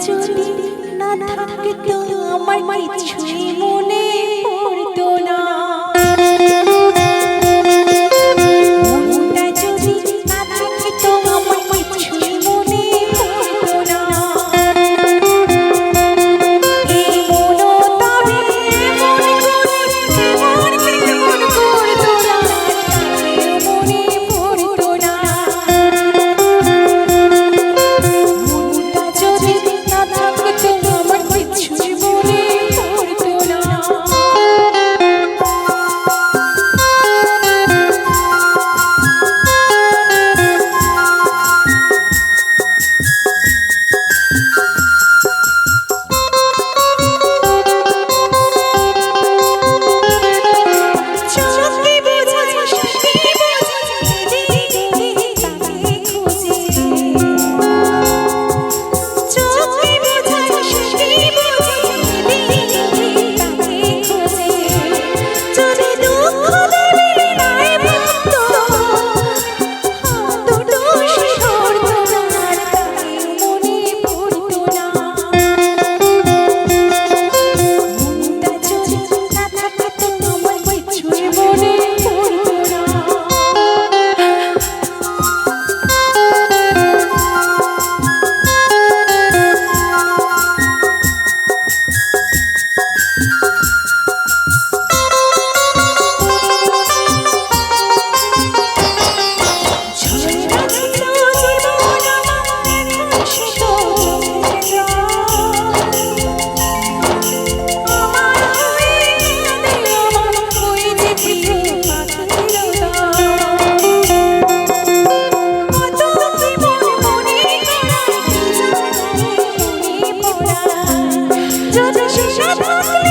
যদি না থাকতো আমার কিছুই রাধা